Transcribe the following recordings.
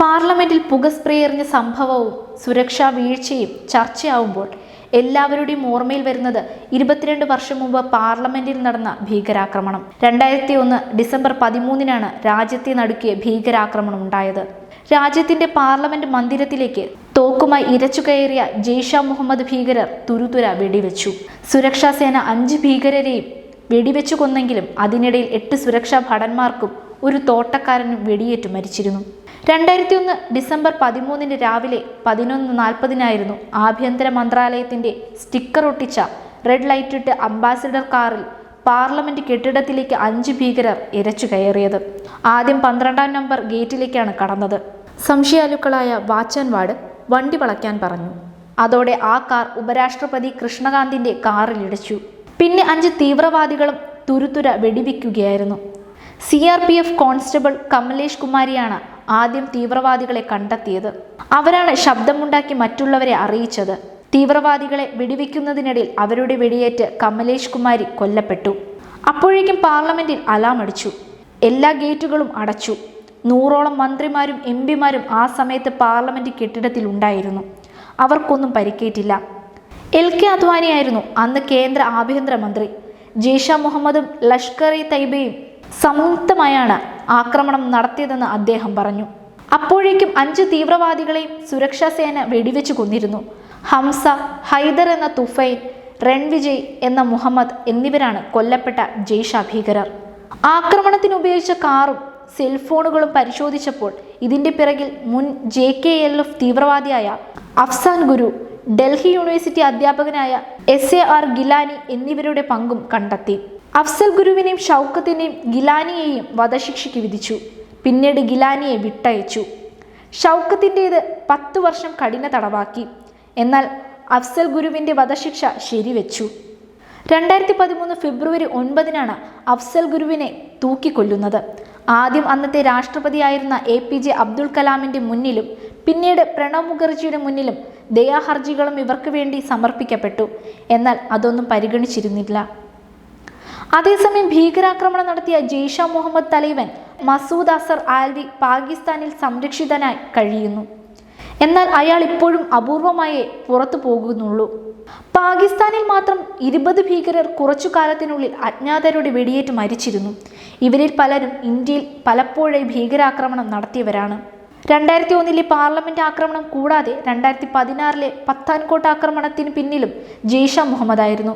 പാർലമെന്റിൽ പുക സ്പ്രേ എറിഞ്ഞ സംഭവവും സുരക്ഷാ വീഴ്ചയും ചർച്ചയാവുമ്പോൾ എല്ലാവരുടെയും ഓർമ്മയിൽ വരുന്നത് ഇരുപത്തിരണ്ട് വർഷം മുമ്പ് പാർലമെന്റിൽ നടന്ന ഭീകരാക്രമണം. രണ്ടായിരത്തി ഒന്ന് ഡിസംബർ പതിമൂന്നിനാണ് രാജ്യത്തെ നടുക്കിയ ഭീകരാക്രമണം ഉണ്ടായത്. രാജ്യത്തിന്റെ പാർലമെന്റ് മന്ദിരത്തിലേക്ക് തോക്കുമായി ഇരച്ചു കയറിയ ജെയ്ഷ മുഹമ്മദ് ഭീകരർ തുരുതുര വെടിവെച്ചു. സുരക്ഷാ സേന അഞ്ച് ഭീകരരെയും വെടിവെച്ചു കൊന്നെങ്കിലും അതിനിടയിൽ എട്ട് സുരക്ഷാ ഭടന്മാർക്കും ഒരു തോട്ടക്കാരൻ വെടിയേറ്റു മരിച്ചിരുന്നു. രണ്ടായിരത്തി ഒന്ന് ഡിസംബർ പതിമൂന്നിന് രാവിലെ പതിനൊന്ന് നാൽപ്പതിനായിരുന്നു ആഭ്യന്തര മന്ത്രാലയത്തിന്റെ സ്റ്റിക്കർ ഒട്ടിച്ച റെഡ് ലൈറ്റ് ലൈറ്റിട്ട് അംബാസിഡർ കാറിൽ പാർലമെന്റ് കെട്ടിടത്തിലേക്ക് അഞ്ച് ഭീകരർ ഇരച്ചു കയറിയത്. ആദ്യം പന്ത്രണ്ടാം നമ്പർ ഗേറ്റിലേക്കാണ് കടന്നത്. സംശയാലുക്കളായ വാച്ചാൻ വാർഡ് വണ്ടി വളയ്ക്കാൻ പറഞ്ഞു. അതോടെ ആ കാർ ഉപരാഷ്ട്രപതി കൃഷ്ണകാന്തിന്റെ കാറിലിടിച്ചു പിന്നെ അഞ്ച് തീവ്രവാദികളും തുരുതുര വെടിവെക്കുകയായിരുന്നു. C R P F constable Kamlesh കുമാരിയാണ് ആദ്യം തീവ്രവാദികളെ കണ്ടെത്തിയത്. അവരാണ് ശബ്ദമുണ്ടാക്കി മറ്റുള്ളവരെ അറിയിച്ചത്. തീവ്രവാദികളെ വെടിവെക്കുന്നതിനിടയിൽ അവരുടെ വെടിയേറ്റ് കമലേഷ് കുമാരി കൊല്ലപ്പെട്ടു. അപ്പോഴേക്കും പാർലമെന്റിൽ അലാം അടിച്ചു. എല്ലാ ഗേറ്റുകളും അടച്ചു. നൂറോളം മന്ത്രിമാരും എം പിമാരും ആ സമയത്ത് പാർലമെന്റ് കെട്ടിടത്തിൽ ഉണ്ടായിരുന്നു. അവർക്കൊന്നും പരിക്കേറ്റില്ല. എൽ കെ അദ്വാനിയായിരുന്നു അന്ന് കേന്ദ്ര ആഭ്യന്തരമന്ത്രി. ജെയ്ഷ മുഹമ്മദും ലഷ്കർ ഇ തൈബയും സംയുക്തമായാണ് ആക്രമണം നടത്തിയതെന്ന് അദ്ദേഹം പറഞ്ഞു. അപ്പോഴേക്കും അഞ്ച് തീവ്രവാദികളെയും സുരക്ഷാ സേന വെടിവെച്ച് കൊന്നിരുന്നു. ഹംസ ഹൈദർ എന്ന തുഫൈൻ രൺവിജയ് എന്ന മുഹമ്മദ് എന്നിവരാണ് കൊല്ലപ്പെട്ട ജെയ്ഷ ഭീകരർ ആക്രമണത്തിന് ഉപയോഗിച്ച കാറും സെൽഫോണുകളും പരിശോധിച്ചപ്പോൾ ഇതിന്റെ പിറകിൽ മുൻ ജെ കെ എൽ എഫ് തീവ്രവാദിയായ അഫ്സാൻ ഗുരു ഡൽഹി യൂണിവേഴ്സിറ്റി അധ്യാപകനായ എസ് എ ആർ ഗിലാനി എന്നിവരുടെ പങ്കും കണ്ടെത്തി. അഫ്സൽ ഗുരുവിനെയും ഷൗക്കത്തിനെയും ഗിലാനിയെയും വധശിക്ഷയ്ക്ക് വിധിച്ചു. പിന്നീട് ഗിലാനിയെ വിട്ടയച്ചു. ഷൗക്കത്തിന്റേത് പത്തു വർഷം കഠിന തടവാക്കി. എന്നാൽ അഫ്സൽ ഗുരുവിന്റെ വധശിക്ഷ ശരിവെച്ചു. രണ്ടായിരത്തി പതിമൂന്ന് ഫെബ്രുവരി ഒൻപതിനാണ് അഫ്സൽ ഗുരുവിനെ തൂക്കിക്കൊല്ലുന്നത്. ആദ്യം അന്നത്തെ രാഷ്ട്രപതിയായിരുന്ന എ പി ജെ അബ്ദുൽ കലാമിന്റെ മുന്നിലും പിന്നീട് പ്രണബ് മുഖർജിയുടെ മുന്നിലും ദയാഹർജികളും ഇവർക്ക് വേണ്ടി സമർപ്പിക്കപ്പെട്ടു. എന്നാൽ അതൊന്നും പരിഗണിച്ചിരുന്നില്ല. അതേസമയം ഭീകരാക്രമണം നടത്തിയ ജെയ്ഷ മുഹമ്മദ് തലൈവൻ മസൂദ് അസർ ആൽവി പാകിസ്ഥാനിൽ സംരക്ഷിതനായി കഴിയുന്നു. എന്നാൽ അയാൾ ഇപ്പോഴും അപൂർവമായേ പുറത്തു പോകുന്നുള്ളൂ. പാകിസ്ഥാനിൽ മാത്രം ഇരുപത് ഭീകരർ കുറച്ചു കാലത്തിനുള്ളിൽ അജ്ഞാതരുടെ വെടിയേറ്റ് മരിച്ചിരുന്നു. ഇവരിൽ പലരും ഇന്ത്യയിൽ പലപ്പോഴായി ഭീകരാക്രമണം നടത്തിയവരാണ്. രണ്ടായിരത്തി ഒന്നിലെ പാർലമെന്റ് ആക്രമണം കൂടാതെ രണ്ടായിരത്തി പതിനാറിലെ പത്താൻകോട്ട് ആക്രമണത്തിന് പിന്നിലും ജെയ്ഷ മുഹമ്മദ് ആയിരുന്നു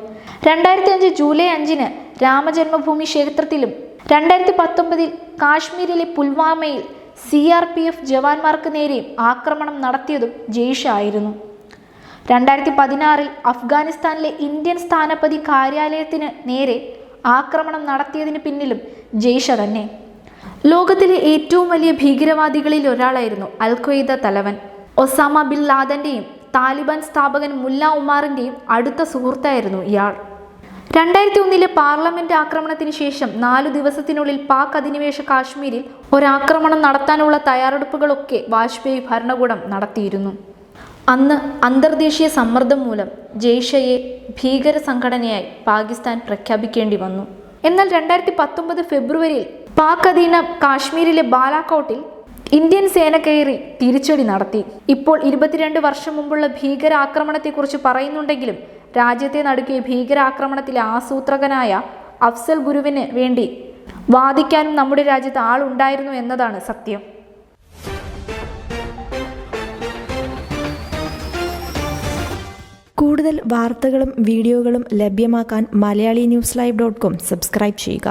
രണ്ടായിരത്തി അഞ്ച് ജൂലൈ അഞ്ചിന് രാമജന്മഭൂമി ക്ഷേത്രത്തിലും രണ്ടായിരത്തി പത്തൊമ്പതിൽ കാശ്മീരിലെ പുൽവാമയിൽ സി ആർ പി എഫ് ജവാന്മാർക്ക് നേരെയും ആക്രമണം നടത്തിയതും ജെയ്ഷ ആയിരുന്നു. രണ്ടായിരത്തി പതിനാറിൽ അഫ്ഗാനിസ്ഥാനിലെ ഇന്ത്യൻ സ്ഥാനപതി കാര്യാലയത്തിന് നേരെ ആക്രമണം നടത്തിയതിന് പിന്നിലും ജെയ്ഷ തന്നെ. ലോകത്തിലെ ഏറ്റവും വലിയ ഭീകരവാദികളിൽ ഒരാളായിരുന്നു അൽ ഖ്വയ്ദ തലവൻ. ഒസാമ ബിൻ ലാദന്റെയും താലിബാൻ സ്ഥാപകൻ മുല്ല ഉമാറിന്റെയും അടുത്ത സുഹൃത്തായിരുന്നു ഇയാൾ. രണ്ടായിരത്തി ഒന്നിലെ പാർലമെന്റ് ആക്രമണത്തിന് ശേഷം നാലു ദിവസത്തിനുള്ളിൽ പാക് അധിനിവേശ കാശ്മീരിൽ ഒരാക്രമണം നടത്താനുള്ള തയ്യാറെടുപ്പുകളൊക്കെ വാജ്പേയി ഭരണകൂടം നടത്തിയിരുന്നു. അന്ന് അന്തർദേശീയ സമ്മർദ്ദം മൂലം ജെയ്ഷയെ ഭീകര സംഘടനയായി പാകിസ്ഥാൻ പ്രഖ്യാപിക്കേണ്ടി വന്നു. എന്നാൽ രണ്ടായിരത്തി പത്തൊമ്പത് ഫെബ്രുവരിയിൽ പാക് അധീന കാശ്മീരിലെ ബാലാക്കോട്ടിൽ ഇന്ത്യൻ സേന കയറി തിരിച്ചടി നടത്തി. ഇപ്പോൾ ഇരുപത്തിരണ്ട് വർഷം മുമ്പുള്ള ഭീകരാക്രമണത്തെക്കുറിച്ച് പറയുന്നുണ്ടെങ്കിലും രാജ്യത്തെ നടുക്കിയ ഭീകരാക്രമണത്തിലെ ആസൂത്രകനായ അഫ്സൽ ഗുരുവിന് വേണ്ടി വാദിക്കാനും നമ്മുടെ രാജ്യത്ത് ആളുണ്ടായിരുന്നു എന്നതാണ് സത്യം. കൂടുതൽ വാർത്തകളും വീഡിയോകളും ലഭ്യമാക്കാൻ Malayali news live dot com subscribe ചെയ്യുക.